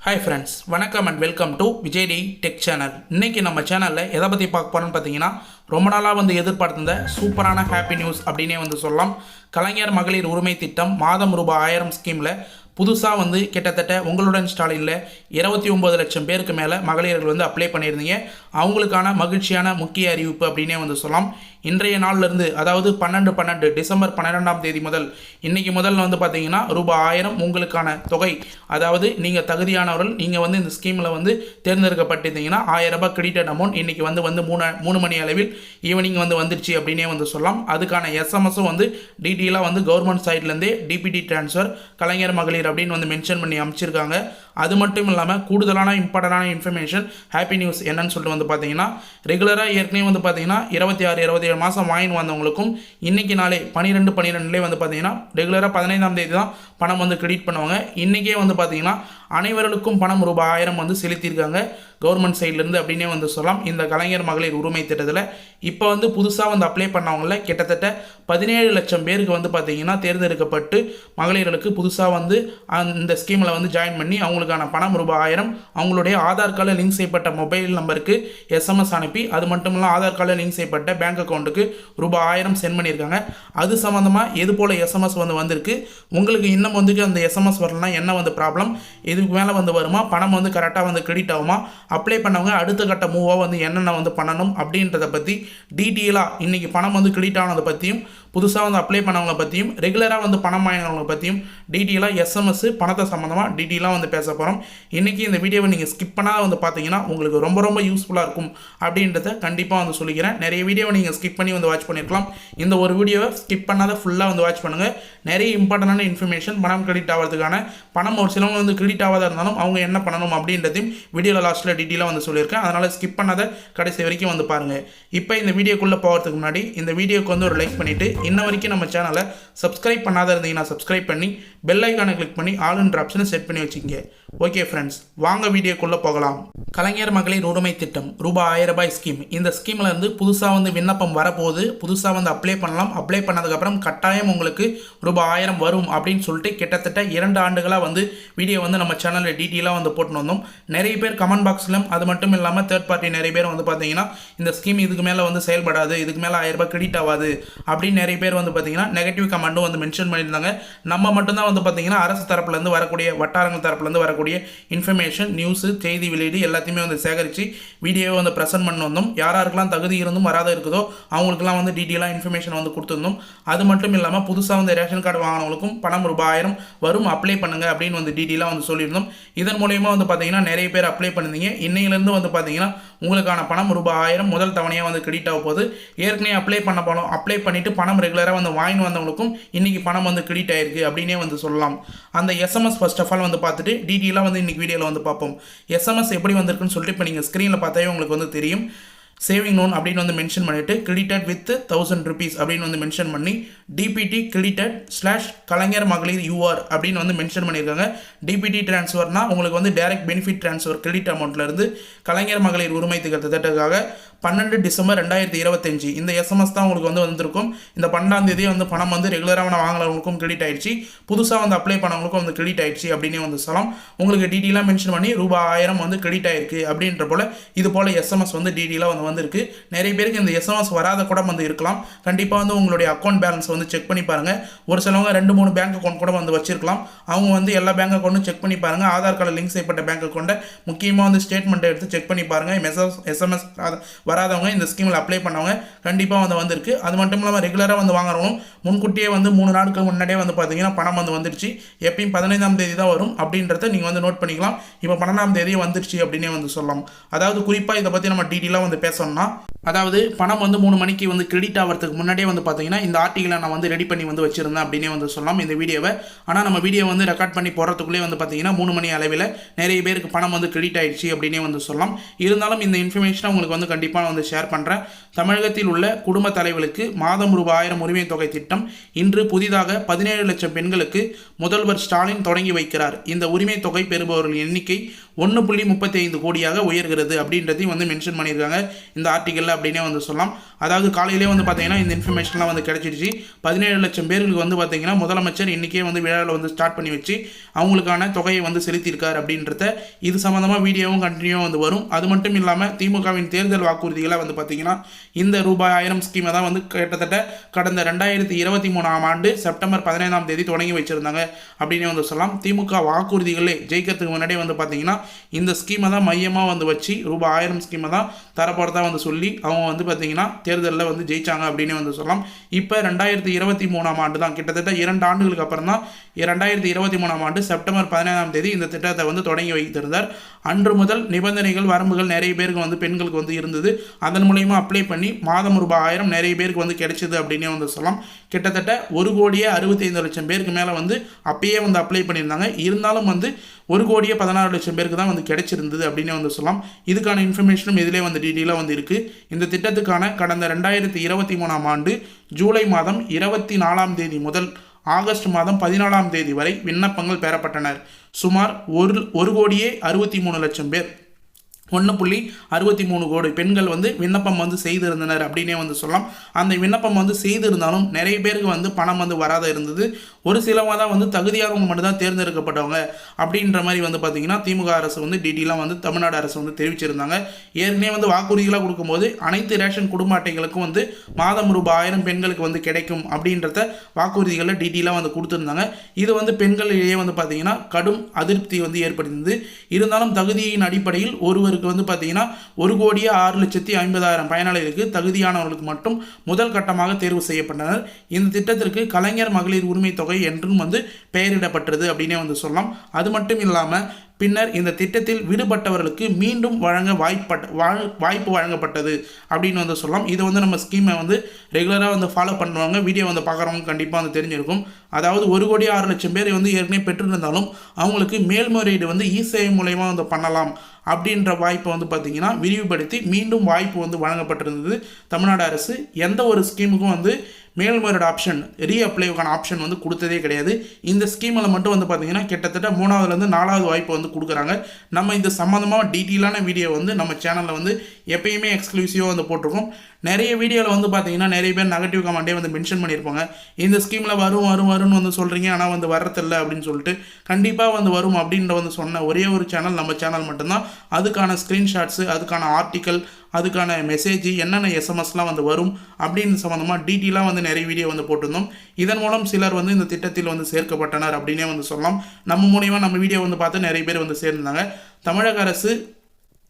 Hi friends வணக்கம் and welcome to Vijay T tech channel இன்றைக்கி நம்ம சேனலில் எதை பற்றி பார்க்க போகிறோம்னு பார்த்தீங்கன்னா ரொம்ப நாளாக வந்து எதிர்பார்த்திருந்த சூப்பரான ஹாப்பி நியூஸ் அப்படின்னே வந்து சொல்லலாம். கலைஞர் மகளிர் உரிமை திட்டம் மாதம் ரூபாய் ஆயிரம் ஸ்கீமில் புதுசாக வந்து கிட்டத்தட்ட உங்களுடன் ஸ்டாலினில் இருபத்தி ஒம்பது லட்சம் பேருக்கு மேலே மகளிர்கள் வந்து அப்ளை பண்ணியிருந்தீங்க. அவங்களுக்கான மகிழ்ச்சியான முக்கிய அறிவிப்பு அப்படின்னே வந்து சொல்லலாம். இன்றைய நாள்லேருந்து அதாவது பன்னெண்டு பன்னெண்டு டிசம்பர் பன்னிரெண்டாம் தேதி முதல் இன்றைக்கி முதல்ல வந்து பார்த்தீங்கன்னா ரூபாய் ஆயிரம் உங்களுக்கான தொகை. அதாவது நீங்கள் தகுதியானவர்கள் நீங்கள் வந்து இந்த ஸ்கீமில் வந்து தேர்ந்தெடுக்கப்பட்டிருந்தீங்கன்னா ஆயிரம் ரூபாய் கிரெடிட் அமௌண்ட் இன்றைக்கி வந்து வந்து மூணு மூணு மணி அளவில் ஈவினிங் வந்து வந்துருச்சு அப்படின்னே வந்து சொல்லலாம். அதுக்கான எஸ்எம்எஸும் வந்து டீட்டெயிலாக வந்து கவர்மெண்ட் சைட்லேருந்தே டிபிடி ட்ரான்ஸ்ஃபர் கலைஞர் மகளிர் அப்படின்னு வந்து மென்ஷன் பண்ணி அமைச்சிருக்காங்க. அது மட்டும் இல்லாமல் கூடுதலான இம்பார்ட்டண்டான இன்ஃபர்மேஷன் ஹாப்பி நியூஸ் என்னன்னு சொல்லிட்டு வந்து பார்த்தீங்கன்னா ரெகுலராக ஏற்கனவே வந்து பார்த்தீங்கன்னா இருபத்தி ஆறு இருபத்தி ஏழு மாதம் வாங்கின்னு வந்தவங்களுக்கும் இன்னைக்கு நாளே பன்னிரெண்டு பன்னிரெண்டுலேயே வந்து பார்த்தீங்கன்னா ரெகுலராக பதினைந்தாம் தேதி தான் பணம் வந்து கிரெடிட் பண்ணுவாங்க. இன்றைக்கே வந்து பார்த்தீங்கன்னா அனைவர்களுக்கும் பணம் ரூபாய் ஆயிரம் வந்து செலுத்தியிருக்காங்க. கவர்மெண்ட் சைட்லேருந்து அப்படின்னே வந்து சொல்லலாம். இந்த கலைஞர் மகளிர் உரிமை திட்டத்தில் இப்போ வந்து புதுசாக வந்து அப்ளை பண்ணவங்கள கிட்டத்தட்ட பதினேழு லட்சம் பேருக்கு வந்து பார்த்திங்கன்னா தேர்ந்தெடுக்கப்பட்டு மகளிர்களுக்கு புதுசாக வந்து அந்த ஸ்கீமில் வந்து ஜாயின் பண்ணி அவங்களுக்கான பணம் ரூபாய் ஆயிரம் அவங்களுடைய ஆதார் கார்டில் லிங்க் செய்யப்பட்ட மொபைல் நம்பருக்கு எஸ்எம்எஸ் அனுப்பி அது மட்டும் இல்லாமல் ஆதார் கார்டில் லிங்க் செய்யப்பட்ட பேங்க் அக்கௌண்ட்டுக்கு ரூபாய் ஆயிரம் சென்ட் பண்ணியிருக்காங்க. அது சம்மந்தமாக எது போல் எஸ்எம்எஸ் வந்து வந்திருக்கு? உங்களுக்கு இன்னும் வந்து அந்த எஸ்எம்எஸ் வரலன்னா என்ன வந்து ப்ராப்ளம் இது இதுக்கு மேலே வந்து வருமா? பணம் வந்து கரெக்டாக வந்து கிரெடிட் ஆகுமா? அப்ளை பண்ணவங்க அடுத்த கட்ட மூவாக வந்து என்னென்ன வந்து பண்ணணும் அப்படின்றத பற்றி டீட்டெயிலாக இன்றைக்கி பணம் வந்து கிரெடிட் ஆனதை பற்றியும் புதுசாக வந்து அப்ளை பண்ணவங்களை பற்றியும் ரெகுலராக வந்து பணம் வாங்கினவங்கள பற்றியும் டீட்டெயிலாக எஸ்எம்எஸ் பணத்தை சம்மந்தமாக டீட்டெயிலாக வந்து பேச போகிறோம் இன்றைக்கி இந்த வீடியோவை நீங்கள் ஸ்கிப் பண்ணாத வந்து பார்த்தீங்கன்னா உங்களுக்கு ரொம்ப ரொம்ப யூஸ்ஃபுல்லாக இருக்கும் அப்படின்றத கண்டிப்பாக வந்து சொல்லிக்கிறேன். நிறைய வீடியோவை நீங்கள் ஸ்கிப் பண்ணி வந்து வாட்ச் பண்ணியிருக்கலாம் இந்த ஒரு வீடியோவை ஸ்கிப் பண்ணாத ஃபுல்லாக வந்து வாட்ச் பண்ணுங்கள் நிறைய இம்பார்ட்டண்டான இன்ஃபர்மேஷன் பணம் கிரெடிட் ஆகிறதுக்கான பணம் ஒரு சிலவங்க வந்து கிரெடிட் ஆகாத இருந்தாலும் அவங்க என்ன பண்ணணும் அப்படின்றதையும் வீடியோவில் லாஸ்ட்டில் டீட்டெயிலாக வந்து சொல்லியிருக்கேன். அதனால் ஸ்கிப் பண்ணாத கடைசி வரைக்கும் வந்து பாருங்கள் இப்போ இந்த வீடியோக்குள்ளே போகிறதுக்கு முன்னாடி இந்த வீடியோக்கு வந்து ஒரு லைக் பண்ணிவிட்டு இன்ன வரைக்கும் நம்ம சேனலை சப்ஸ்கிரைப் பண்ணாத இருந்தீங்கன்னா சப்ஸ்கிரைப் பண்ணி பெல் ஐக்கானை கிளிக் பண்ணி ஆல்ன்ற ஆப்ஷனை செட் பண்ணி வச்சுக்கோங்க. ஓகே ஃப்ரெண்ட்ஸ் வாங்க வீடியோக்குள்ளே போகலாம். கலைஞர் மகளிர் உரிமை திட்டம் ரூபாய் ஆயிரம் ரூபாய் ஸ்கீம் இந்த ஸ்கீமில் இருந்து புதுசாக வந்து விண்ணப்பம் வரப்போகுது. புதுசாக வந்து அப்ளை பண்ணலாம். அப்ளை பண்ணதுக்கப்புறம் கட்டாயம் உங்களுக்கு ரூபாய் ஆயிரம் வரும் அப்படின்னு சொல்லிட்டு கிட்டத்தட்ட இரண்டு ஆண்டுகளாக வந்து வீடியோ வந்து நம்ம சேனலில் டீட்டெயிலாக வந்து போட்டுன்னு வந்தோம். நிறைய பேர் கமெண்ட் பாக்ஸ்லையும் அது மட்டும் இல்லாமல் தேர்ட் பார்ட்டி நிறைய பேர் வந்து பார்த்தீங்கன்னா இந்த ஸ்கீம் இதுக்கு மேலே வந்து செயல்படாது இதுக்கு மேலே ஆயிரம் ரூபாய் கிரெடிட் ஆகாது அப்படின்னு நிறைய பேர் வந்து பார்த்தீங்கன்னா நெகட்டிவ் கமெண்ட்டும் வந்து மென்ஷன் பண்ணியிருந்தாங்க. நம்ம மட்டும்தான் வந்து பார்த்தீங்கன்னா அரசு தரப்புலேருந்து வரக்கூடிய வட்டாரங்கள் தரப்புலேருந்து வரக்கூடிய இன்ஃபர்மேஷன் நியூஸு செய்தி வெளியீடு எல்லாத்தையுமே வந்து சேகரித்து வீடியோவை வந்து ப்ரெசென்ட் பண்ணி வந்தோம் யார் தகுதி இருந்தும் வராத இருக்குதோ அவங்களுக்குலாம் வந்து டீட்டெயிலாக இன்ஃபர்மேஷன் வந்து கொடுத்துருந்தோம் அது மட்டும் இல்லாமல் புதுசாக வந்து ரேஷன் கார்டு வாங்கினவங்களுக்கும் பணம் ரூபாய் ஆயிரம் வரும் அப்ளை பண்ணுங்க அப்படின்னு வந்து டீட்டெயிலாக வந்து சொல்லியிருந்தோம். இதன் மூலயமா வந்து பார்த்தீங்கன்னா நிறைய பேர் அப்ளை பண்ணிருந்தீங்க இன்னையிலேருந்து வந்து பார்த்தீங்கன்னா உங்களுக்கான பணம் ரூபாய் ஆயிரம் முதல் தவணையாக வந்து கிரெடிட் ஆக போகுது. ஏற்கனவே அப்ளை பண்ண பணம் அப்ளை பண்ணிவிட்டு பணம் ரெகுலராக வந்து வாங்கி வந்தவங்களுக்கும் இன்றைக்கி பணம் வந்து கிரெடிட் ஆயிருக்கு அப்படின்னே வந்து சொல்லலாம். அந்த எஸ்எம்எஸ் ஃபர்ஸ்ட் ஆஃப் ஆல் வந்து பார்த்துட்டு டீட்டெயிலாக வந்து இன்றைக்கி வீடியோவில் வந்து பார்ப்போம். எஸ்எம்எஸ் எப்படி வந்திருக்குன்னு சொல்லிட்டு இப்போ நீங்கள் ஸ்க்ரீனில் பார்த்தாவே உங்களுக்கு வந்து தெரியும். சேவிங் லோன் அப்படின்னு வந்து மென்ஷன் பண்ணிவிட்டு கிரெடிட்டட் வித் தௌசண்ட் ருபீஸ் அப்படின்னு வந்து மென்ஷன் பண்ணி டிபிடி கிரெடிட்டட் ஸ்லாஷ் கலைஞர் மகளிர் யூஆர் அப்படின்னு வந்து மென்ஷன் பண்ணியிருக்காங்க. டிபிடி ட்ரான்ஸ்ஃபர்னா உங்களுக்கு வந்து டைரக்ட் பெனிஃபிட் ட்ரான்ஸ்ஃபர் கிரெடிட் அமௌண்ட்லேருந்து கலைஞர் மகளிர் உரிமை திட்டத்துக்காக பன்னெண்டு டிசம்பர் ரெண்டாயிரத்தி இருபத்தஞ்சு. இந்த எஸ்எம்எஸ் தான் உங்களுக்கு வந்து வந்திருக்கும். இந்த பன்னெண்டாம் தேதி வந்து பணம் வந்து ரெகுலராக வாங்கினவங்களுக்கும் கிரெடிட் ஆயிடுச்சு. புதுசாக வந்து அப்ளை பண்ணவங்களுக்கும் வந்து கிரெடிட் ஆயிடுச்சு அப்படின்னே வந்து சொல்லலாம். உங்களுக்கு டீட்டெயிலாக மென்ஷன் பண்ணி ரூபாய் ஆயிரம் வந்து கிரெடிட் ஆயிருக்கு அப்படின்ற போல் இது போல் எஸ்எம்எஸ் வந்து டீட்டெயிலாக வந்து வந்திருக்கு. நிறைய பேருக்கு இந்த எஸ்எம்எஸ் வராத கூட வந்து இருக்கலாம். கண்டிப்பாக வந்து உங்களுடைய அக்கௌண்ட் பேலன்ஸ் வந்து செக் பண்ணி பாருங்கள் ஒரு சிலவங்க ரெண்டு மூணு பேங்க் அக்கௌண்ட் கூட வந்து வச்சிருக்கலாம். அவங்க வந்து எல்லா பேங்க் அக்கௌண்ட்டும் செக் பண்ணி பாருங்கள் ஆதார் கார்டு லிங்க் செய்யப்பட்ட பேங்க் அக்கௌண்ட்டை முக்கியமாக வந்து ஸ்டேட்மெண்ட்டை எடுத்து செக் பண்ணி பாருங்கள் மெசேஜ் எஸ்எம்எஸ் வராதவங்க இந்த ஸ்கீமில் அப்ளை பண்ணவங்க கண்டிப்பாக வந்து வந்திருக்கு. அது மட்டும் இல்லாமல் ரெகுலராக வந்து வாங்குறவங்களும் முன்கூட்டியே வந்து மூணு நாட்களுக்கு முன்னாடியே வந்து பார்த்தீங்கன்னா பணம் வந்து வந்துருச்சு. எப்பயும் பதினைந்தாம் தேதி தான் வரும் அப்படின்றத நீங்கள் வந்து நோட் பண்ணிக்கலாம். இப்போ பன்னெண்டாம் தேதி வந்துருச்சு அப்படின்னே வந்து சொல்லலாம். அதாவது குறிப்பாக இதை பற்றி நம்ம டீட்டெயிலாக வந்து பேசணும்னா அதாவது பணம் வந்து மூணு மணிக்கு வந்து கிரெடிட் ஆகிறதுக்கு முன்னாடியே வந்து பார்த்தீங்கன்னா இந்த ஆர்டிகளை நான் வந்து ரெடி பண்ணி வந்து வச்சுருந்தேன் அப்படின்னே வந்து சொல்லலாம் இந்த வீடியோவை ஆனால் நம்ம வீடியோ வந்து ரெக்கார்ட் பண்ணி போகிறதுக்குள்ளே வந்து பார்த்தீங்கன்னா மூணு மணி அளவில் நிறைய பேருக்கு பணம் வந்து கிரெடிட் ஆகிடுச்சு அப்படின்னே வந்து சொல்லலாம் இருந்தாலும் இந்த இன்ஃபர்மேஷனை உங்களுக்கு வந்து கண்டிப்பாக வந்து ஷேர் பண்ணுறேன் தமிழகத்தில் உள்ள குடும்ப தலைவர்களுக்கு மாதம் ரூபாய் ஆயிரம் உரிமை தொகை திட்டம் இன்று புதிதாக பதினேழு லட்சம் பெண்களுக்கு முதல்வர் ஸ்டாலின் தொடங்கி வைக்கிறார். இந்த உரிமை தொகை பெறுபவர்களின் எண்ணிக்கை ஒன்று புள்ளி முப்பத்தி ஐந்து கோடியாக உயர்கிறது அப்படின்றதையும் வந்து மென்ஷன் பண்ணியிருக்காங்க. இந்த ஆர்டிக்கலில் அப்படின்னே வந்து சொல்லலாம். அதாவது காலையிலே வந்து பார்த்தீங்கன்னா இந்த இன்ஃபர்மேஷன்லாம் வந்து கிடைச்சிடுச்சு. பதினேழு லட்சம் பேருக்கு வந்து பார்த்தீங்கன்னா முதலமைச்சர் இன்றைக்கே வந்து விழாவில் வந்து ஸ்டார்ட் பண்ணி வச்சு அவங்களுக்கான தொகையை வந்து செலுத்தியிருக்கார் அப்படின்றத இது சம்மந்தமாக வீடியோவும் கண்டினியூவாக வந்து வரும். அது மட்டும் இல்லாமல் திமுகவின் தேர்தல் வாக்குறுதிகளை வந்து பார்த்தீங்கன்னா இந்த ரூபாய் ஆயிரம் ஸ்கீமை தான் வந்து கிட்டத்தட்ட கடந்த ரெண்டாயிரத்தி இருபத்தி மூணாம் ஆண்டு செப்டம்பர் பதினைந்தாம் தேதி தொடங்கி வச்சுருந்தாங்க. அப்படின்னு வந்து சொல்லலாம். திமுக வாக்குறுதிகளே ஜெயிக்கிறதுக்கு முன்னாடியே வந்து பார்த்தீங்கன்னா இந்த ஸ்கீமை தான் மையமாக வந்து வச்சு ரூபாய் ஆயிரம் ஸ்கீமை தான் தரப்போகிறதா வந்து சொல்லி அவங்க வந்து பார்த்தீங்கன்னா தேர்தலில் வந்து ஜெயித்தாங்க அப்படின்னு வந்து சொல்லலாம். இப்போ ரெண்டாயிரத்தி இருபத்தி மூணாம் ஆண்டு தான். கிட்டத்தட்ட இரண்டு ஆண்டுகளுக்கு அப்புறம் தான் ரெண்டாயிரத்தி இருபத்தி மூணாம் ஆண்டு செப்டம்பர் பதினேழாம் தேதி இந்த திட்டத்தை வந்து தொடங்கி வைத்திருந்தார். அன்று முதல் நிபந்தனைகள் வரம்புகள் நிறைய பேருக்கு வந்து பெண்களுக்கு வந்து இருந்தது. அதன் மூலயமா அப்ளை பண்ணி மாதம் ரூபாய் ஆயிரம் நிறைய பேருக்கு வந்து கிடைச்சிது அப்படின்னே வந்து சொல்லலாம். கிட்டத்தட்ட ஒரு கோடியே அறுபத்தைந்து லட்சம் பேருக்கு மேலே வந்து அப்பயே வந்து அப்ளை பண்ணியிருந்தாங்க. இருந்தாலும் வந்து ஒரு கோடியே பதினாறு லட்சம் பேருக்கு தான் வந்து கிடைச்சிருந்தது அப்படின்னு வந்து சொல்லலாம். இதுக்கான இன்ஃபர்மேஷனும் இதிலே வந்து டீட்டெயிலாக வந்து இருக்குது இந்த திட்டத்துக்கான கடந்த ரெண்டாயிரத்தி இருபத்தி மூணாம் ஆண்டு ஜூலை மாதம் இருபத்தி நாலாம் தேதி முதல் ஆகஸ்ட் மாதம் பதினாலாம் தேதி வரை விண்ணப்பங்கள் பெறப்பட்டனர் சுமார் ஒரு ஒரு கோடியே அறுபத்தி மூணு லட்சம் பேர். ஒன்று புள்ளி அறுபத்தி மூணு கோடி பெண்கள் வந்து விண்ணப்பம் வந்து செய்திருந்தனர் அப்படின்னே வந்து சொல்லலாம். அந்த விண்ணப்பம் வந்து செய்திருந்தாலும் நிறைய பேருக்கு வந்து பணம் வந்து வராத இருந்தது. ஒரு சிலவங்க தான் வந்து தகுதியாகவும் மட்டும்தான் தேர்ந்தெடுக்கப்பட்டவங்க அப்படின்ற மாதிரி வந்து பார்த்தீங்கன்னா திமுக அரசு வந்து டீட்டெயிலாக வந்து தமிழ்நாடு அரசு வந்து தெரிவிச்சிருந்தாங்க. ஏற்கனவே வந்து வாக்குறுதிகளாக கொடுக்கும்போது அனைத்து ரேஷன் குடும்ப அட்டைகளுக்கும் வந்து மாதம் ரூபாய் ஆயிரம் பெண்களுக்கு வந்து கிடைக்கும் அப்படின்றத வாக்குறுதிகளில் டீட்டெயிலாக வந்து கொடுத்துருந்தாங்க. இது வந்து பெண்களிடையே வந்து பார்த்தீங்கன்னா கடும் அதிருப்தி வந்து ஏற்படுத்தியது இருந்தாலும் தகுதியின் அடிப்படையில் ஒருவருக்கு வந்து பார்த்தீங்கன்னா ஒரு கோடியே ஆறு லட்சத்தி ஐம்பதாயிரம் பயனாளிகளுக்கு தகுதியானவர்களுக்கு மட்டும் முதல் கட்டமாக தேர்வு செய்யப்பட்டனர். இந்த திட்டத்திற்கு கலைஞர் மகளிர் உரிமை தொகை என்றும் வந்து பெயரிடப்பட்டது அப்படின்னே வந்து சொல்லலாம். அது மட்டும் இல்லாமல் பின்னர் இந்த திட்டத்தில் விடுபட்டவர்களுக்கு மீண்டும் வழங்க வாய்ப்பட்ட வாழ் வாய்ப்பு வழங்கப்பட்டது அப்படின்னு வந்து சொல்லலாம். இதை வந்து நம்ம ஸ்கீமை வந்து ரெகுலராக வந்து ஃபாலோ பண்ணுவாங்க வீடியோ வந்து பார்க்குறவங்க கண்டிப்பாக வந்து தெரிஞ்சிருக்கும். அதாவது ஒரு கோடி ஆறு லட்சம் பேர் வந்து ஏற்கனவே பெற்றிருந்தாலும் அவங்களுக்கு மேல்முறையீடு வந்து இ சேவை மூலயமா வந்து பண்ணலாம் அப்படின்ற வாய்ப்பை வந்து பார்த்திங்கன்னா விரிவுபடுத்தி மீண்டும் வாய்ப்பு வந்து வழங்கப்பட்டிருந்தது தமிழ்நாடு அரசு. எந்த ஒரு ஸ்கீமுக்கும் வந்து மேல்முறையீடு ஆப்ஷன் ரீஅப்ளைக்கான ஆப்ஷன் வந்து கொடுத்ததே கிடையாது. இந்த ஸ்கீமில் மட்டும் வந்து பார்த்தீங்கன்னா கிட்டத்தட்ட மூணாவதுலேருந்து நாலாவது வாய்ப்பு வந்து கொடுக்குறாங்க. நம்ம இந்த சம்மந்தமாக டீட்டெயிலான வீடியோ வந்து நம்ம சேனலில் வந்து எப்பயுமே எக்ஸ்க்ளூசிவாக வந்து போட்டிருக்கோம். நிறைய வீடியோவில் வந்து பார்த்தீங்கன்னா நிறைய பேர் நெகட்டிவ் கமெண்டே வந்து மென்ஷன் பண்ணியிருப்பாங்க. இந்த ஸ்கீமில் வரும் வரும் வரும்னு வந்து சொல்கிறீங்க ஆனால் வந்து வரதில்லை அப்படின்னு சொல்லிட்டு கண்டிப்பாக வந்து வரும் அப்படின்ற வந்து சொன்ன ஒரே ஒரு சேனல் நம்ம சேனல் மட்டும்தான். அதுக்கான ஸ்க்ரீன்ஷாட்ஸு அதுக்கான ஆர்டிக்கல் அதுக்கான மெசேஜ் என்னென்ன எஸ்எம்எஸ்லாம் வந்து வரும் அப்படின்னு சம்மந்தமாக டீட்டெயிலாக வந்து நிறைய வீடியோ வந்து போட்டிருந்தோம். இதன் மூலம் சிலர் வந்து இந்த திட்டத்தில் வந்து சேர்க்கப்பட்டனர் அப்படின்னே வந்து சொல்லலாம். நம்ம மூலியமாக நம்ம வீடியோ வந்து பார்த்து நிறைய பேர் வந்து சேர்ந்தாங்க தமிழக அரசு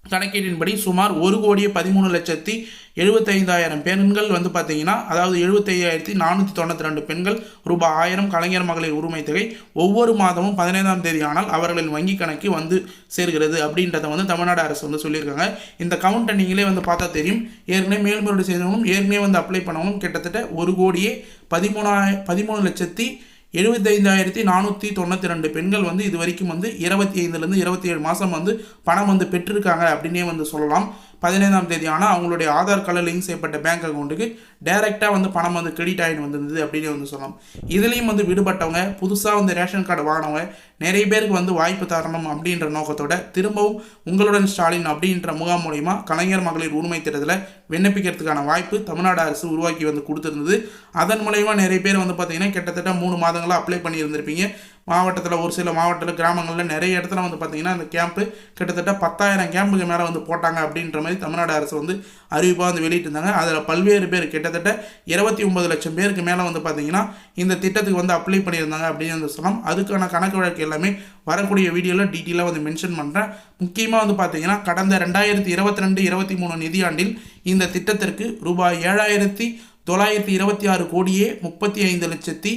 கணக்கீட்டின்படி சுமார் ஒரு கோடியே பதிமூணு லட்சத்தி எழுபத்தைந்தாயிரம் பெண்கள் வந்து பார்த்தீங்கன்னா அதாவது எழுபத்தையாயிரத்தி நானூற்றி தொண்ணூற்றி ரெண்டு பெண்கள் ரூபாய் ஆயிரம் கலைஞர் மகளிர் உரிமை தொகை ஒவ்வொரு மாதமும் பதினைந்தாம் தேதி ஆனால் அவர்களின் வங்கி கணக்கு வந்து சேர்கிறது அப்படின்றத வந்து தமிழ்நாடு அரசு வந்து சொல்லியிருக்காங்க. இந்த கவுண்ட்டை நீங்களே வந்து பார்த்தா தெரியும். ஏற்கனவே மேல்முறையீடு செய்தவங்களும் ஏற்கனவே வந்து அப்ளை பண்ணவங்களும் கிட்டத்தட்ட ஒரு கோடியே பதிமூணாய பதிமூணு லட்சத்தி எழுபத்தைந்தாயிரத்தி நானூற்றி தொண்ணூற்றி ரெண்டு பெண்கள் வந்து இது வரைக்கும் வந்து இருபத்தி ஐந்துலேருந்து இருபத்தி ஏழு மாதம் வந்து பணம் வந்து பெற்றிருக்காங்க அப்படின்னே வந்து சொல்லலாம். பதினைந்தாம் தேதி. ஆனால் அவங்களுடைய ஆதார் கார்டில் லிங்க் செய்யப்பட்ட பேங்க் அக்கௌண்ட்டுக்கு டைரெக்டாக வந்து பணம் வந்து கிரெடிட் ஆகிட்டு வந்திருந்தது அப்படின்னு வந்து சொல்லலாம். இதுலேயும் வந்து விடுபட்டவங்க புதுசாக வந்து ரேஷன் கார்டு வாங்கினவங்க நிறைய பேருக்கு வந்து வாய்ப்பு தரணும் அப்படின்ற நோக்கத்தோட திரும்பவும் உங்களுடன் ஸ்டாலின் அப்படின்ற முகாம் மூலிமா கலைஞர் மகளிர் உரிமை திட்டத்தில் விண்ணப்பிக்கிறதுக்கான வாய்ப்பு தமிழ்நாடு அரசு உருவாக்கி வந்து கொடுத்துருந்தது. அதன் மூலயமா நிறைய பேர் வந்து பார்த்திங்கன்னா கிட்டத்தட்ட மூணு மாதங்களாக அப்ளை பண்ணியிருந்திருப்பீங்க. மாவட்டத்தில் ஒரு சில மாவட்டத்தில் கிராமங்களில் நிறைய இடத்துல வந்து பார்த்தீங்கன்னா அந்த கேம்ப்பு கிட்டத்தட்ட பத்தாயிரம் கேம்புக்கு மேலே வந்து போட்டாங்க அப்படின்ற மாதிரி தமிழ்நாடு அரசு வந்து அறிவிப்பாக வந்து வெளியிட்டிருந்தாங்க அதில் பல்வேறு பேர் கிட்டத்தட்ட இருபத்தி ஒம்பது லட்சம் பேருக்கு மேலே வந்து பார்த்தீங்கன்னா இந்த திட்டத்துக்கு வந்து அப்ளை பண்ணியிருந்தாங்க அப்படின்னு வந்து சொல்லலாம் அதுக்கான கணக்கு வழக்கு எல்லாமே வரக்கூடிய வீடியோவில் டீட்டெயிலாக வந்து மென்ஷன் பண்ணுறேன் முக்கியமாக வந்து பார்த்தீங்கன்னா கடந்த ரெண்டாயிரத்தி இருபத்தி ரெண்டு இருபத்தி மூணு நிதியாண்டில் இந்த திட்டத்திற்கு ரூபாய் ஏழாயிரத்தி தொள்ளாயிரத்தி இருபத்தி ஆறு கோடியே முப்பத்தி ஐந்து லட்சத்தி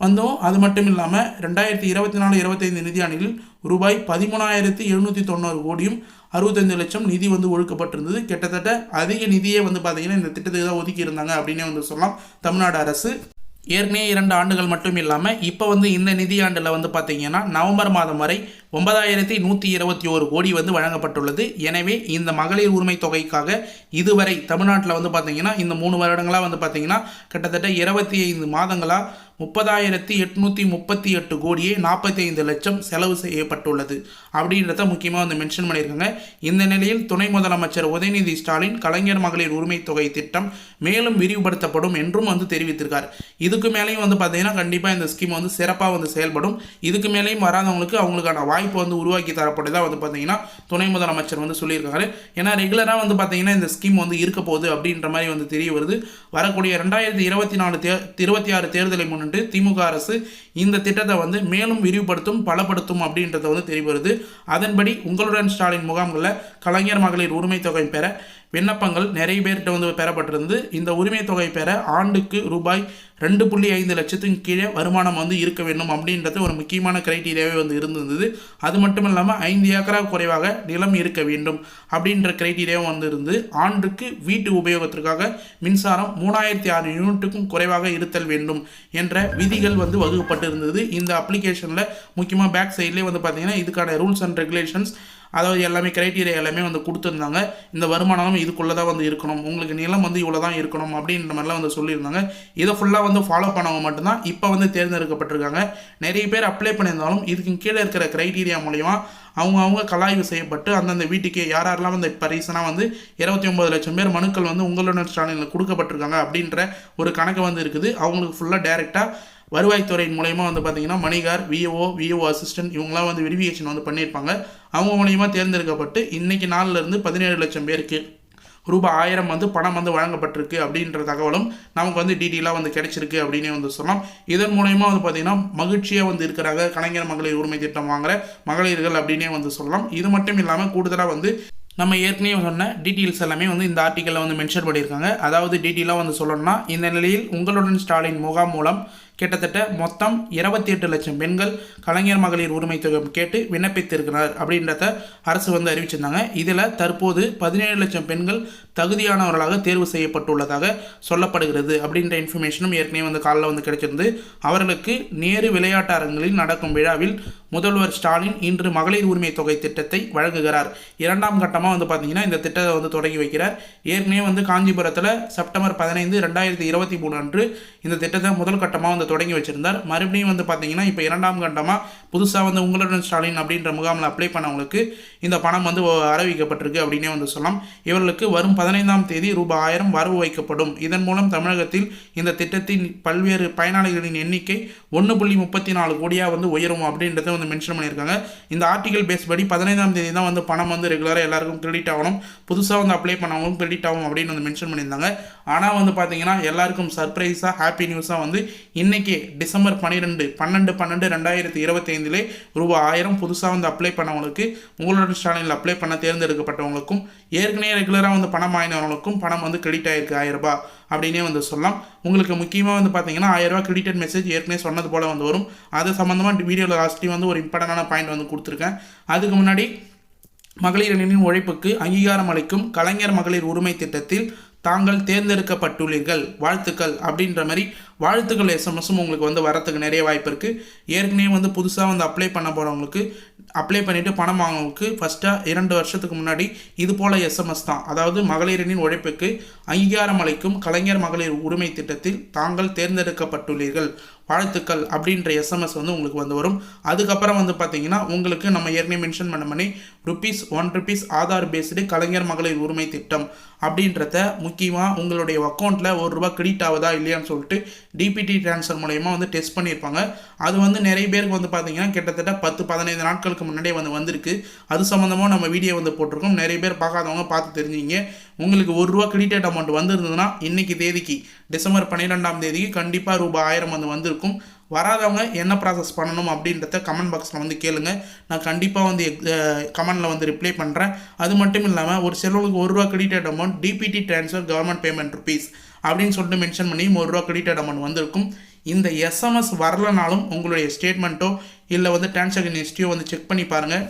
வந்தோம் அது மட்டும் இல்லாமல் ரெண்டாயிரத்தி இருபத்தி நாலு இருபத்தைந்து நிதியாண்டில் ரூபாய் பதிமூணாயிரத்தி எழுநூற்றி தொண்ணூறு கோடியும் அறுபத்தஞ்சு லட்சம் நிதி வந்து ஒழுக்கப்பட்டிருந்தது. கிட்டத்தட்ட அதிக நிதியே வந்து பார்த்தீங்கன்னா இந்த திட்டத்துக்கு தான் ஒதுக்கி இருந்தாங்க அப்படின்னே வந்து சொல்லலாம். தமிழ்நாடு அரசு. ஏற்கனவே இரண்டு ஆண்டுகள் மட்டும் இல்லாமல் இப்போ வந்து இந்த நிதியாண்டில் வந்து பார்த்தீங்கன்னா நவம்பர் மாதம் வரை ஒன்பதாயிரத்தி நூற்றி இருபத்தி ஒரு கோடி வந்து வழங்கப்பட்டுள்ளது. எனவே இந்த மகளிர் உரிமை தொகைக்காக இதுவரை தமிழ்நாட்டில் வந்து பார்த்திங்கன்னா இந்த மூணு வருடங்களாக வந்து பார்த்திங்கன்னா கிட்டத்தட்ட இருபத்தி ஐந்து மாதங்களாக முப்பதாயிரத்தி எட்நூற்றி முப்பத்தி எட்டு கோடியே நாற்பத்தி ஐந்து லட்சம் செலவு செய்யப்பட்டுள்ளது. அப்படின்றத முக்கியமாக வந்து மென்ஷன் பண்ணியிருக்காங்க. இந்த நிலையில் துணை முதலமைச்சர் உதயநிதி ஸ்டாலின் கலைஞர் மகளிர் உரிமை தொகை திட்டம் மேலும் விரிவுபடுத்தப்படும் என்றும் வந்து தெரிவித்திருக்கார். இதுக்கு மேலேயும் வந்து பார்த்தீங்கன்னா கண்டிப்பாக இந்த ஸ்கீம் வந்து சிறப்பாக வந்து செயல்படும். இதுக்கு மேலேயும் வராதவங்களுக்கு அவங்களுக்கான வாய்ப்பு வந்து உருவாக்கி தரப்பட்டதாக வந்து பார்த்தீங்கன்னா துணை முதலமைச்சர் வந்து சொல்லியிருக்காரு. ஏன்னா ரெகுலராக வந்து பார்த்தீங்கன்னா இந்த ஸ்கீம் வந்து இருக்க போகுது அப்படின்ற மாதிரி வந்து தெரிய வருது. வரக்கூடிய ரெண்டாயிரத்தி இருபத்தி நாலு தே இருபத்தி ஆறு தேர்தலை முன்னிட்டு திமுக அரசு இந்த திட்டத்தை வந்து மேலும் விரிவுபடுத்தும் பலப்படுத்தும் அப்படின்றத வந்து தெரிய வருது அதன்படி உங்களுடன் ஸ்டாலின் முகாம்களில் கலைஞர் மகளிர் உரிமை தொகை பெற விண்ணப்பங்கள் நிறைய பேர்கிட்ட வந்து பெறப்பட்டிருந்து இந்த உரிமை தொகை பெற ஆண்டுக்கு ரூபாய் ரெண்டு புள்ளி ஐந்து லட்சத்துக்கு கீழே வருமானம் வந்து இருக்க வேண்டும் அப்படின்றது ஒரு முக்கியமான கிரைட்டீரியாவே வந்து இருந்திருந்தது. அது மட்டும் இல்லாமல் ஐந்து ஏக்கரா குறைவாக நிலம் இருக்க வேண்டும் அப்படின்ற கிரைட்டீரியாவும் வந்து இருந்து ஆண்டுக்கு வீட்டு உபயோகத்திற்காக மின்சாரம் மூணாயிரத்தி ஆறு யூனிட்டுக்கும் குறைவாக இருத்தல் வேண்டும் என்ற விதிகள் வந்து வகுக்கப்பட்டிருந்தது. இந்த அப்ளிகேஷனில் முக்கியமாக பேக் சைட்லேயே வந்து பார்த்தீங்கன்னா இதுக்கான ரூல்ஸ் அண்ட் ரெகுலேஷன்ஸ் அதாவது எல்லாமே கிரைட்டீரியா எல்லாமே வந்து கொடுத்துருந்தாங்க. இந்த வருமானம் இதுக்குள்ளே தான் வந்து இருக்கணும். உங்களுக்கு நிலம் வந்து இவ்வளோ தான் இருக்கணும் அப்படின்ற மாதிரிலாம் வந்து சொல்லியிருந்தாங்க. இதை ஃபுல்லாக வந்து ஃபாலோ பண்ணவங்க மட்டும்தான் இப்போ வந்து தேர்ந்தெடுக்கப்பட்டிருக்காங்க. நிறைய பேர் அப்ளை பண்ணியிருந்தாலும் இதுக்கு கீழே இருக்கிற கிரைட்டீரியா மூலிமா அவங்க அவங்க கலாய்வு செய்யப்பட்டு அந்தந்த வீட்டுக்கு யார் யாரெல்லாம் வந்து இப்போ ரீசனாக வந்து இருபத்தி ஒம்பது லட்சம் பேர் மனுக்கள் வந்து உங்களுடன் ஸ்டாலினில் கொடுக்கப்பட்டிருக்காங்க அப்படின்ற ஒரு கணக்கு வந்து இருக்குது. அவங்களுக்கு ஃபுல்லாக டேரெக்டாக வருவாய்த்துறையின் மூலயமா வந்து பார்த்தீங்கன்னா மணிகார் விஓ விஓ அசிஸ்டன்ட் இவங்களாம் வந்து வெரிஃபிகேஷன் வந்து பண்ணியிருப்பாங்க. அவங்க மூலயமா தேர்ந்தெடுக்கப்பட்டு இன்றைக்கி நாளிலிருந்து பதினேழு லட்சம் பேருக்கு ரூபாய் ஆயிரம் வந்து பணம் வந்து வழங்கப்பட்டிருக்கு அப்படின்ற தகவலும் நமக்கு வந்து டீட்டெயிலாக வந்து கிடைச்சிருக்கு அப்படின்னே வந்து சொல்லலாம். இதன் மூலயமா வந்து பார்த்தீங்கன்னா மகிழ்ச்சியாக வந்து இருக்கிறாங்க. கலைஞர் மகளிர் உரிமை திட்டம் வாங்குகிற மகளிர்கள் அப்படின்னே வந்து சொல்லலாம். இது மட்டும் இல்லாமல் கூடுதலாக வந்து நம்ம ஏற்கனவே சொன்ன டீட்டெயில்ஸ் எல்லாமே வந்து இந்த ஆர்டிக்கலில் வந்து மென்ஷன் பண்ணியிருக்காங்க. அதாவது டீட்டெயிலாக வந்து சொல்லணும்னா இந்த நிலையில் உங்களுடன் ஸ்டாலின் முகாம் மூலம் கிட்டத்தட்ட மொத்தம் இருபத்தி எட்டு லட்சம் பெண்கள் கலைஞர் மகளிர் உரிமை தொகை கேட்டு விண்ணப்பித்திருக்கிறார் அப்படின்றத அரசு வந்து அறிவிச்சிருந்தாங்க. இதில் தற்போது பதினேழு லட்சம் பெண்கள் தகுதியானவர்களாக தேர்வு செய்யப்பட்டுள்ளதாக சொல்லப்படுகிறது அப்படின்ற இன்ஃபர்மேஷனும் ஏற்கனவே வந்து காலில் வந்து கிடைச்சிருந்து அவர்களுக்கு நேரு விளையாட்டு அரங்கில் நடக்கும் விழாவில் முதல்வர் ஸ்டாலின் இன்று மகளிர் உரிமை தொகை திட்டத்தை வழங்குகிறார். இரண்டாம் கட்டமாக வந்து பார்த்தீங்கன்னா இந்த திட்டத்தை வந்து தொடங்கி வைக்கிறார். ஏற்கனவே வந்து காஞ்சிபுரத்தில் செப்டம்பர் பதினைந்து ரெண்டாயிரத்தி இருபத்தி மூணு அன்று இந்த திட்டத்தை முதல் கட்டமாக வந்து தொடங்கி வச்சிருந்தார். மறுபடியும் வந்து பார்த்தீங்கன்னா இப்போ இரண்டாம் கட்டமாக புதுசாக வந்து உங்களுடன் ஸ்டாலின் அப்படின்ற முகாமில் அப்ளை பண்ணவங்களுக்கு இந்த பணம் வந்து அறிவிக்கப்பட்டிருக்கு அப்படின்னே வந்து சொல்லலாம். இவர்களுக்கு வரும் பதினைந்தாம் தேதி ரூபாய் ஆயிரம் வரவு வைக்கப்படும். இதன் மூலம் தமிழகத்தில் இந்த திட்டத்தின் பல்வேறு பயனாளிகளின் எண்ணிக்கை ஒன்று புள்ளி முப்பத்தி நாலு கோடியாக வந்து உயரும் அப்படின்றத வந்து மென்ஷன் பண்ணியிருக்காங்க. இந்த ஆர்டிகல் பேஸ் படி பதினைந்தாம் தேதி தான் வந்து பணம் வந்து ரெகுலராக எல்லாருக்கும் கிரெடிட் ஆகணும். புதுசாக வந்து அப்ளை பண்ணவங்களும் கிரெடிட் ஆகும் அப்படின்னு வந்து மென்ஷன் பண்ணியிருந்தாங்க. ஆனால் வந்து பார்த்தீங்கன்னா எல்லாருக்கும் சர்ப்ரைஸாக ஹாப்பி நியூஸாக வந்து இன்றைக்கி டிசம்பர் பன்னிரெண்டு பன்னெண்டு பன்னெண்டு ரெண்டாயிரத்தி இருபத்தி ஐந்திலே ரூபாய் ஆயிரம் புதுசாக வந்து அப்ளை பண்ணவங்களுக்கு உங்களோட ஸ்டாலினில் அப்ளை பண்ண தேர்ந்தெடுக்கப்பட்டவங்களுக்கும் ஏற்கனவே ரெகுலராக வந்து பணம் வாங்கினவங்களுக்கும் பணம் வந்து கிரெடிட் ஆகிருக்கு ஆயிரம் ரூபாய் அப்படின்னே வந்து சொல்லலாம். உங்களுக்கு முக்கியமாக வந்து பார்த்தீங்கன்னா ஆயிரம் ரூபாய் கிரெடிட்டட் மெசேஜ் ஏற்கனவே சொன்னது போல் வந்து வரும். அது சம்மந்தமாக வீடியோவில் லாஸ்ட்லி வந்து ஒரு இம்பார்ட்டண்டான பாயிண்ட் வந்து கொடுத்துருக்கேன். அதுக்கு முன்னாடி மகளிர் அணியின் உழைப்புக்கு அங்கீகாரம் அளிக்கும் கலைஞர் மகளிர் உரிமை திட்டத்தில் தாங்கள் தேர்ந்தெடுக்கப்பட்டுள்ளீர்கள். வாழ்த்துக்கள் அப்படின்ற மாதிரி வாழ்த்துக்கள் எஸ்எம்எஸும் உங்களுக்கு வந்து வரத்துக்கு நிறைய வாய்ப்பு இருக்குது ஏற்கனவே வந்து புதுசாக வந்து அப்ளை பண்ண போகிறவங்களுக்கு அப்ளை பண்ணிவிட்டு பணம் வாங்கவங்களுக்கு ஃபஸ்ட்டாக இரண்டு வருஷத்துக்கு முன்னாடி இது போல் எஸ்எம்எஸ் தான். அதாவது மகளிரின் உழைப்புக்கு அங்கீகாரம் அளிக்கும் கலைஞர் மகளிர் உரிமை திட்டத்தில் தாங்கள் தேர்ந்தெடுக்கப்பட்டுள்ளீர்கள். வாழ்த்துக்கள் அப்படின்ற எஸ்எம்எஸ் வந்து உங்களுக்கு வந்து வரும். அதுக்கப்புறம் வந்து பார்த்தீங்கன்னா உங்களுக்கு நம்ம ஏற்கனவே மென்ஷன் பண்ண பண்ணி rupees one rupees Aadhaar based Kalaignar மகளிர் உரிமை திட்டம் அப்படின்றத முக்கியமாக உங்களுடைய அக்கௌண்ட்டில் ஒரு ரூபா கிரெடிட் ஆகுதா இல்லையான்னு சொல்லிட்டு டிபிடி ட்ரான்ஸ்ஃபர் மூலயமா வந்து டெஸ்ட் பண்ணியிருப்பாங்க. அது வந்து நிறைய பேருக்கு வந்து பார்த்தீங்கன்னா கிட்டத்தட்ட பத்து பதினைந்து நாட்களுக்கு முன்னாடியே வந்து வந்திருக்கு. அது சம்மந்தமாக நம்ம வீடியோ வந்து போட்டிருக்கோம். நிறைய பேர் பார்க்காதவங்க பார்த்து தெரிஞ்சுங்க உங்களுக்கு ஒரு ரூபா கிரெடிட் அமௌண்ட் வந்திருந்ததுன்னா இன்னைக்கு தேதிக்கு டிசம்பர் பன்னிரெண்டாம் தேதிக்கு கண்டிப்பாக ரூபாய் ஆயிரம் வந்து வந்திருக்கும். வராதவங்க என்ன ப்ராசஸ் பண்ணணும் அப்படின்றத கமெண்ட் பாக்ஸில் வந்து கேளுங்க. நான் கண்டிப்பாக வந்து கமெண்டில் வந்து ரிப்ளை பண்ணுறேன் அது மட்டும் இல்லாமல் ஒரு செலவுக்கு ஒரு ரூபா credit amount DBT transfer government payment rupees அப்படின்னு சொல்லிட்டு மென்ஷன் பண்ணி ஒரு ரூபா கிரெடிட் அமௌண்ட் வந்திருக்கும். இந்த எஸ்எம்எஸ் வரலனாலும் உங்களுடைய ஸ்டேட்மெண்ட்டோ இல்லை வந்து டிரான்சாக்ஷன் ஹிஸ்ட்ரியோ வந்து செக் பண்ணி பாருங்கள்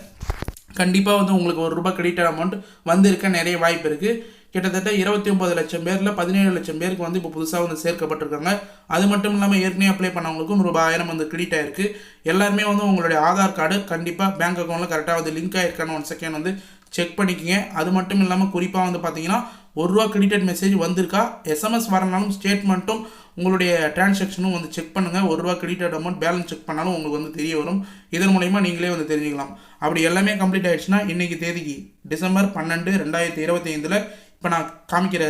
கண்டிப்பாக வந்து உங்களுக்கு ஒரு ரூபா கிரெடிட் அமௌண்ட் வந்திருக்க நிறைய வாய்ப்பு இருக்குது கிட்டத்தட்ட இருபத்தி ஒம்பது லட்சம் பேரில் பதினேழு லட்சம் பேருக்கு வந்து இப்போ புதுசாக வந்து சேர்க்கப்பட்டிருக்காங்க. அது மட்டும் இல்லாமல் ஏற்கனவே அப்ளை பண்ணவங்களுக்கும் ரூபாய் ஆயிரம் வந்து கிரெடிட் ஆயிருக்கு. எல்லாருமே வந்து உங்களுடைய ஆதார் கார்டு கண்டிப்பாக பேங்க் அக்கௌண்ட்டில் கரெக்டாக வந்து லிங்க் ஆயிருக்கான்னு ஒன் செகண்ட் வந்து செக் பண்ணிக்கங்க. அது மட்டும் இல்லாமல் குறிப்பாக வந்து பார்த்தீங்கன்னா ஒரு ரூபா கிரெடிட் மெசேஜ் வந்திருக்கா? எஸ்எம்எஸ் வரனாலும் ஸ்டேட்மெண்ட்டும் உங்களுடைய டிரான்சாக்ஷனும் வந்து செக் பண்ணுங்கள் ஒரு ரூபா கிரெடிட் அமௌண்ட் பேலன்ஸ் செக் பண்ணாலும் உங்களுக்கு வந்து தெரிய வரும். இதன் மூலயமா நீங்களே வந்து தெரிஞ்சுக்கலாம். அப்படி எல்லாமே கம்ப்ளீட் ஆயிடுச்சுன்னா இன்றைக்கி தேதிக்கு டிசம்பர் பன்னெண்டு ரெண்டாயிரத்தி இருபத்தி ஐந்தில் இப்போ நான் காமிக்கிற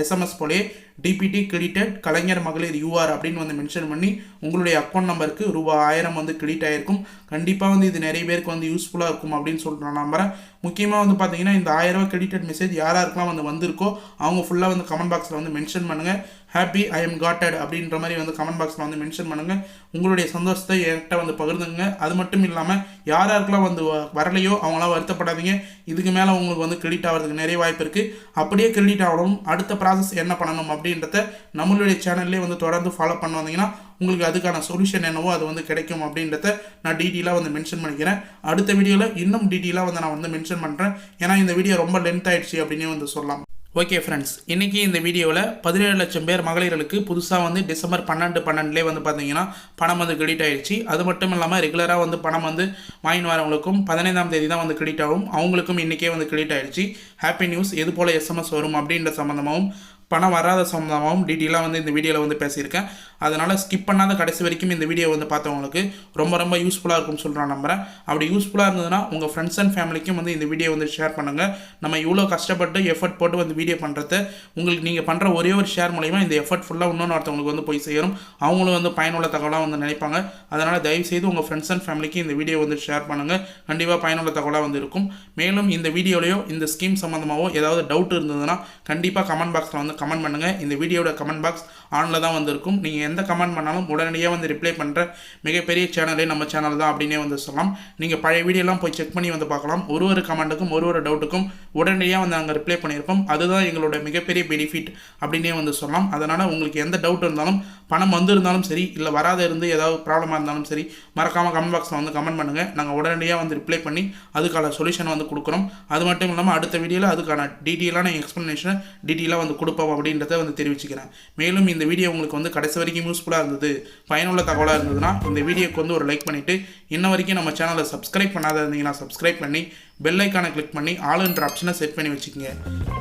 எஸ்எம்எஸ் போலே டிபிடி கிரெடிட்டட் கலைஞர் மகளிர் யூஆர் அப்படின்னு வந்து மென்ஷன் பண்ணி உங்களுடைய அக்கௌண்ட் நம்பருக்கு ரூபாய் ஆயிரம் வந்து கிரெடிட் ஆகிருக்கும் கண்டிப்பாக வந்து இது நிறைய பேருக்கு வந்து யூஸ்ஃபுல்லாக இருக்கும் அப்படின்னு சொல்லிட்டு நான் நம்புறேன். முக்கியமாக வந்து பார்த்தீங்கன்னா இந்த ஆயிரம் ரூபா கிரெடிட்டட் மெசேஜ் யாராருக்கெல்லாம் வந்து வந்திருக்கோ அவங்க ஃபுல்லாக வந்து கமெண்ட் பாக்ஸில் வந்து மென்ஷன் பண்ணுங்கள் ஹாப்பி ஐ எம் காட்டட் அப்படின்ற மாதிரி வந்து கமெண்ட் பாக்ஸில் வந்து மென்ஷன் பண்ணுங்கள் உங்களுடைய சந்தோஷத்தை என்கிட்ட வந்து பகிர்ந்துங்க அது மட்டும் இல்லாமல் யார் யாருக்கெல்லாம் வந்து வ- வரலையோ அவங்களாம் வருத்தப்படாதீங்க. இதுக்கு மேலே உங்களுக்கு வந்து கிரெடிட் ஆகிறதுக்கு நிறைய வாய்ப்பு இருக்குது அப்படியே கிரெடிட் ஆகணும். அடுத்த ப்ராசஸ் என்ன பண்ணணும் அப்படின்றத நம்மளுடைய சேனல்லே வந்து தொடர்ந்து ஃபாலோ பண்ண வந்தீங்கன்னா உங்களுக்கு அதுக்கான சொல்யூஷன் என்னவோ அது வந்து கிடைக்கும் அப்படின்றத நான் டீட்டெயிலாக வந்து மென்ஷன் பண்ணிக்கிறேன். அடுத்த வீடியோவில் இன்னும் டீட்டெயிலாக வந்து நான் வந்து மென்ஷன் பண்ணுறேன் ஏன்னா இந்த வீடியோ ரொம்ப லென்த் ஆயிடுச்சு அப்படின்னே வந்து சொல்லலாம். ஓகே ஃப்ரெண்ட்ஸ் இன்றைக்கி இந்த வீடியோவில் பதினேழு லட்சம் பேர் மகளிர்களுக்கு புதுசாக வந்து டிசம்பர் பன்னெண்டு பன்னெண்டுலேயே வந்து பார்த்தீங்கன்னா பணம் வந்து கிரெடிட் ஆகிடுச்சு அது மட்டும் இல்லாமல் ரெகுலராக வந்து பணம் வந்து வாங்கிட்டு வரவங்களுக்கும் பதினைந்தாம் தேதி தான் வந்து கிரெடிட் ஆகும். அவங்களுக்கும் இன்றைக்கே வந்து கிரெடிட் ஆகிடுச்சு ஹாப்பி நியூஸ் எது போல் எஸ்எம்எஸ் வரும் அப்படின்ற சம்மந்தமாகவும் பணம் வராத சம்மந்தமாகவும் டீட்டெயிலாக வந்து இந்த வீடியோவில் வந்து பேசியிருக்கேன். அதனால் ஸ்கிப் பண்ணாத கடைசி வரைக்கும் இந்த வீடியோ வந்து பார்த்தவங்களுக்கு ரொம்ப ரொம்ப யூஸ்ஃபுல்லாக இருக்கும்னு சொல்கிறேன் நம்புகிறேன் அப்படி யூஸ்ஃபுல்லாக இருந்ததுன்னா உங்கள் ஃப்ரெண்ட்ஸ் அண்ட் ஃபேமிலிக்கும் வந்து இந்த வீடியோ வந்து ஷேர் பண்ணுங்கள் நம்ம இவ்வளோ கஷ்டப்பட்டு எஃபர்ட் போட்டு வந்து வீடியோ பண்ணுறது உங்களுக்கு நீங்கள் பண்ணுற ஒரே ஒரு ஷேர் மூலிமா இந்த எஃபர்ட் ஃபுல்லாக இன்னொன்று ஒருத்தவங்களுக்கு வந்து போய் சேரும். அவங்களும் வந்து பயனுள்ள தகவலாக வந்து நினைப்பாங்க. அதனால் தயவுசெய்து உங்கள் ஃப்ரெண்ட்ஸ் அண்ட் ஃபேமிலிக்கு இந்த வீடியோ வந்து ஷேர் பண்ணுங்கள் கண்டிப்பாக பயனுள்ள தகவலாக வந்து இருக்கும். மேலும் இந்த வீடியோலையோ இந்த ஸ்கீம் சம்மந்தமாகவோ ஏதாவது டவுட் இருந்ததுன்னா கண்டிப்பாக கமெண்ட் பாக்ஸில் வந்து கமெண்ட் பண்ணுங்கள் இந்த வீடியோட கமெண்ட் பாக்ஸ் ஆனில் தான் வந்திருக்கும். நீங்கள் எந்த கமெண்ட் பண்ணாலும் உடனடியாக வந்து ரிப்ளை பண்ணுற மிகப்பெரிய சேனலே நம்ம சேனல் தான் அப்படின்னே வந்து சொல்லலாம். நீங்கள் பழைய வீடியோலாம் போய் செக் பண்ணி வந்து பார்க்கலாம். ஒரு ஒரு கமெண்ட்டுக்கும் ஒரு ஒரு டவுட்டுக்கும் உடனடியாக வந்து நாங்கள் ரிப்ளை பண்ணியிருப்போம். அதுதான் எங்களோட மிகப்பெரிய பெனிஃபிட் அப்படின்னே வந்து சொல்லலாம். அதனால் உங்களுக்கு எந்த டவுட் இருந்தாலும் பணம் வந்திருந்தாலும் சரி இல்லை வராத இருந்து ஏதாவது ப்ராப்ளமாக இருந்தாலும் சரி மறக்காமல் கமெண்ட் பாக்ஸில் வந்து கமெண்ட் பண்ணுங்கள் நாங்கள் உடனடியாக வந்து ரிப்ளை பண்ணி அதுக்கான சொல்யூஷன் வந்து கொடுக்குறோம். அது மட்டும் இல்லாமல் அடுத்த வீடியோவில் அதுக்கான டீட்டெயிலான எக்ஸ்ப்ளனேஷனை டீட்டெயிலாக வந்து கொடுப்போம் அப்படின்றத வந்து தெரிவிச்சுக்கிறேன். மேலும் இந்த வீடியோ உங்களுக்கு வந்து கடைசி வரைக்கும் யூஸ்ஃபுல்லாக இருந்தது பயனுள்ள தகவலாக இருந்ததுன்னா இந்த வீடியோக்கு வந்து ஒரு லைக் பண்ணிவிட்டு இன்ன வரைக்கும் நம்ம சேனலை சப்ஸ்கிரைப் பண்ணாத இருந்தீங்கன்னா சப்ஸ்கிரைப் பண்ணி பெல் ஐக்கானை கிளிக் பண்ணி ஆளுன்ற ஆப்ஷனை செட் பண்ணி வச்சுக்கோங்க.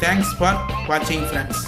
தேங்க்ஸ் ஃபார் வாட்சிங் ஃப்ரெண்ட்ஸ்